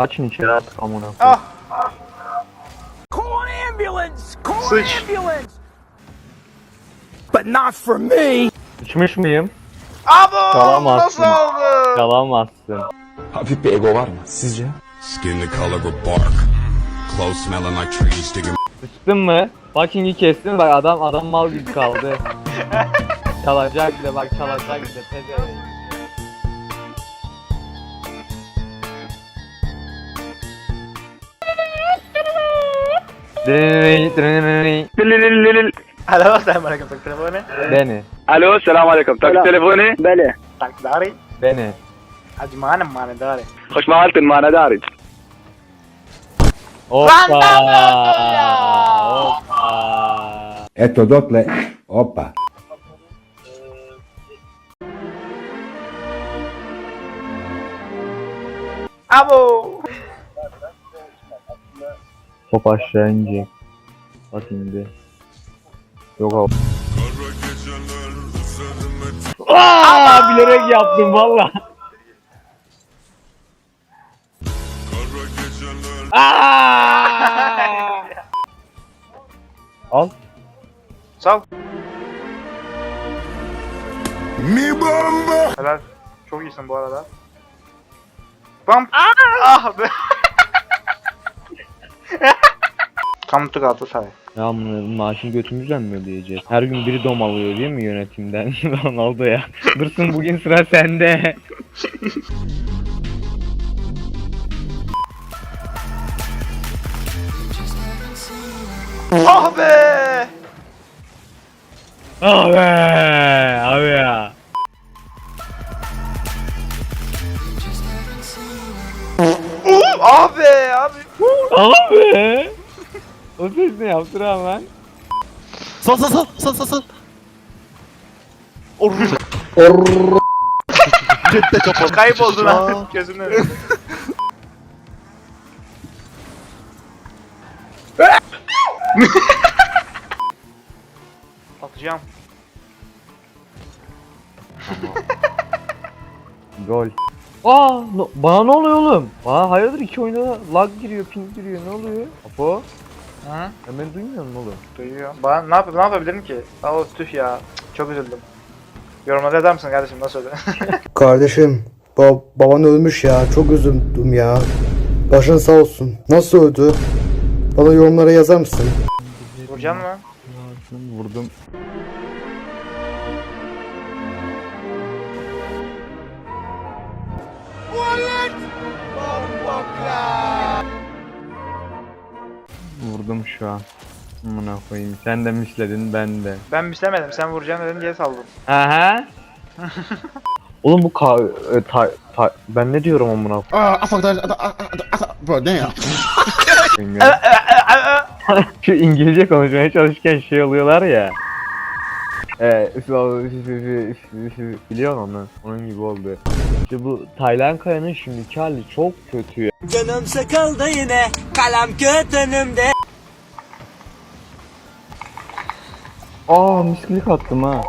Açın içeri artık amına. Ah. Call an ambulance! Call Sıç. an ambulance! But not for me! İçmiş miyim? Abo! Çalamazsın. Nasıl oldu? Çalamazsın. Hafif bir ego var mı sizce? Skin the color of bark. Clothes smelling like trees digging Sıçtın mı? Fucking'i kestin bak adam adam mal gibi kaldı. çalacak bir de bak çalacak bir de ألو السلام عليكم. تک تليفوني؟ بله ألو السلام بني. تک تلفن بله تک داری بله اجمانم معنا داري خوش ما قلت معنا داري أوبا. أوبا. أتو دوتله أوبا. أبو. Top aşağı inecek. Bak indi. Yok abi. Aa, bilerek yaptım valla. Al. Sal. Helal. Çok iyisin bu arada. Bam. Ah be. Come to Galatasaray. Ya bunu maaşın götümüzden mi ödeyeceğiz? Her gün biri dom alıyor değil mi yönetimden? Ronaldo ya. Dursun bugün sıra sende. Ah be. Abi, abi ya. Ah be abi. Abi. O ses ne yaptı hemen? Sal sal sal sal sal sal. Cepte kapalı. Kayboldun ha. Gözümün önünde. Atacağım. Gol. Aa, no, bana ne oluyor oğlum? Bana hayırdır iki oyunda da lag giriyor, ping giriyor. Ne oluyor? Apo, Hı? sen beni duymuyor musun oğlum? Duyuyor. Ben ne, yap ne yapabilirim ki? Aa tüh ya. Cık, Çok üzüldüm. Yorumlarda eder misin kardeşim nasıl öyle? Kardeşim, ba- baban ölmüş ya. Çok üzüldüm ya. Başın sağ olsun. Nasıl öldü? Bana yorumlara yazar mısın? Vuracaksın mı? Vurdum. Vurdum şu an. Amına koyayım. Sen de misledin ben de. Ben mislemedim. Sen vuracaksın dedin diye saldım. Aha. Oğlum bu ka e, ta, ta, ben ne diyorum amına Aa afaklar. Bro ne ya? koyayım ya. Şu İngilizce konuşmaya çalışırken şey oluyorlar ya. Eee biliyor musun onu? Onun gibi oldu. İşte bu Taylan Kaya'nın şimdiki hali çok kötü ya. Canım sıkıldı yine, kalem kötünümde. Aa miskilik attım ha.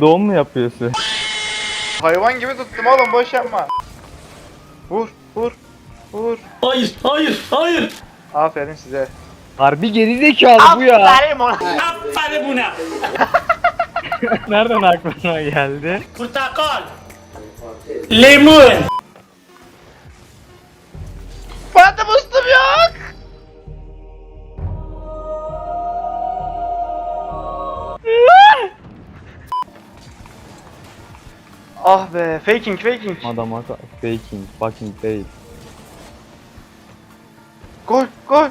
Doğum mu yapıyorsun? Hayvan gibi tuttum oğlum boş yapma. Vur vur vur. Hayır, hayır, hayır. Aferin size. Harbi gerizekalı bu ya. Aferin ona. Aferin buna. Nereden aklına geldi? Portakal. Limon. Ah be faking faking. Adama ka- faking, fucking fake. Gol gol.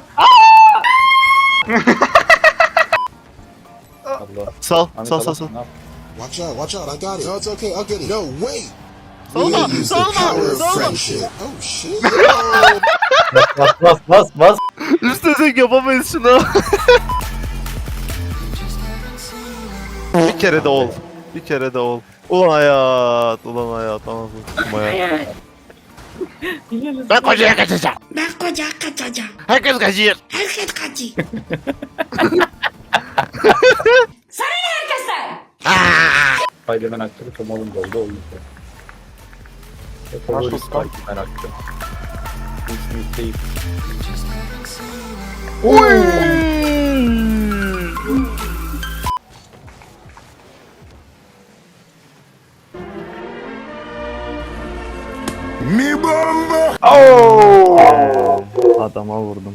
Allah. Sal sal sal sal. Watch out, watch out, I got it. No, it's okay, I'll get it. No, wait. Salma Use the salma power of salma. friendship. Oh, shit. Oh. Bas bas bas bas. Üstesek yapamayız şunu. bir kere de ol. Bir kere de ol. Ulan hayat, ulan hayat, anasını hayat. Ben kocaya kaçacağım. Ben kocaya kaçacağım. Herkes kaçıyor. Spider-Man aktörü Tom Holland oldu o yüzden. Favori Spider-Man aktörü. Will Smith değil. Me Adama vurdum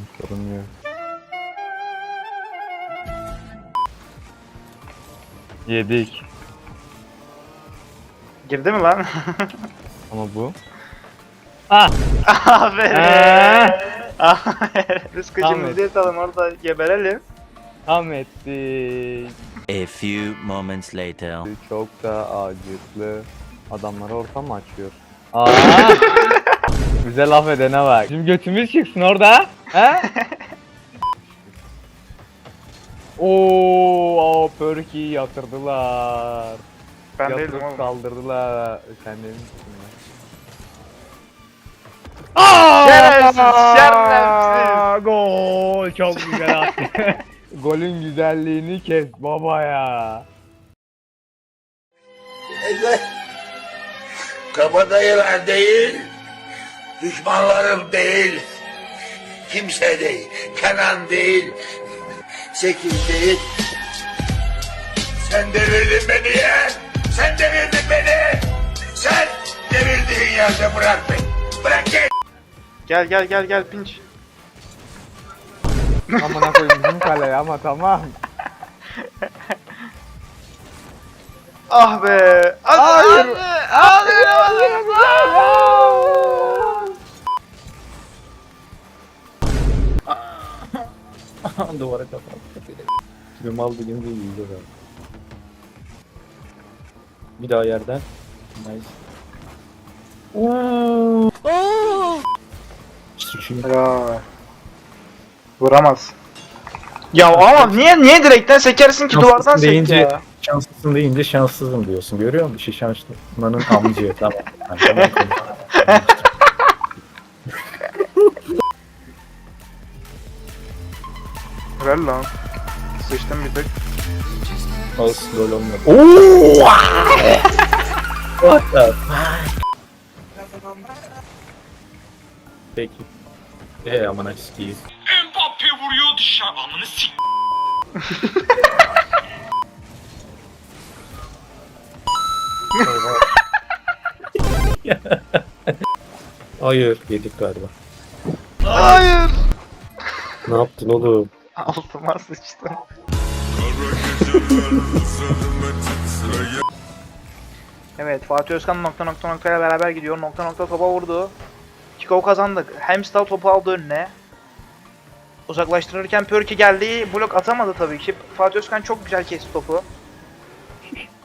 yok. Yedik. Girdi mi lan? Ama bu. Ah! Aferin. Eee? Aferin. Rızkıcım Ahmet. bizi yatalım orada geberelim. Tam ettik. A few moments later. Çok da acıklı. Adamlara ortam açıyor? Aa! Güzel laf edene bak. Bizim götümüz çıksın orada. He? Oo, Perky'yi yatırdılar. Ben Yatırıp değildim oğlum. kaldırdılar. Sen de misin lan? Şerefsiz, şerefsiz. Gol çok güzel attı. Golün güzelliğini kes baba ya. Kabadayılar değil, düşmanlarım değil, kimse değil, Kenan değil, Sekil değil. Sen devirdin beni ya, sen devirdin beni, sen devirdiğin yerde bırak beni, bırak git. Gel gel gel gel pinç. Amına koyayım bizim kaleye ama tamam. Ah be. Hayır. Hayır. Duvara kapat. Şimdi mal dediğim gibi yiyeceğiz abi. Bir daha yerden. Nice. Şimdi Ya. Vuramaz. Ya ama niye niye direkten sekersin ki duvardan sek deyince- ya. şanslısın deyince şanssızım diyorsun. Görüyor musun? Şey şanslının amcı. tamam. Yani tamam Ver lan. Sıçtım bir tık. Olsun gol olmuyor. Ooo! What the fuck? Peki. Eee aman sikiyim. Hayır yedik galiba. Hayır. Ne yaptın oğlum? Altıma sıçtım. Evet Fatih Özkan nokta nokta noktayla beraber gidiyor. Nokta nokta topa vurdu. Kiko kazandık. Hemstal topu aldı önüne. Uzaklaştırırken Pörki geldi. Blok atamadı tabii ki. Fatih Özkan çok güzel kesti topu.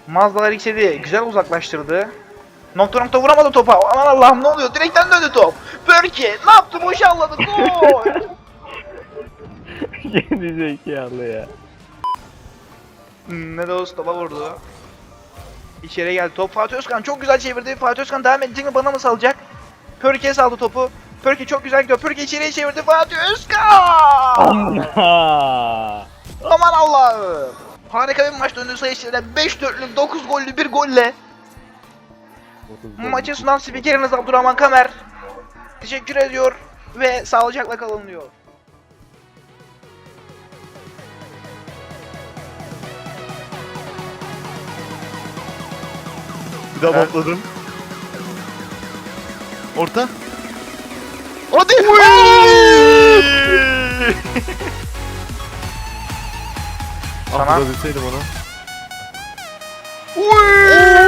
Mazdalar yükseldi. Güzel uzaklaştırdı. Nokta nokta vuramadı topa. Aman Allah'ım ne oluyor? Direkten döndü top. Pörki ne yaptı? Boşalladı. Gol. Geri zekalı ya. Ne de olsa topa vurdu. İçeri geldi top. Fatih Özkan çok güzel çevirdi. Fatih Özkan devam edecek mi bana mı salacak? Pörke'ye saldı topu. Pörke çok güzel gidiyor. Pörke içeriye çevirdi. Fatih Özkan! Aman Allah'ım. Harika bir maç döndü sayısıyla 5 dörtlük 9 gollü bir golle. Maçı sunan spikeriniz Abdurrahman Kamer. Teşekkür ediyor ve sağlıcakla kalın diyor. Dabapladın. Orta. Hadi. Tamam. Vurabilseydim onu. Uy!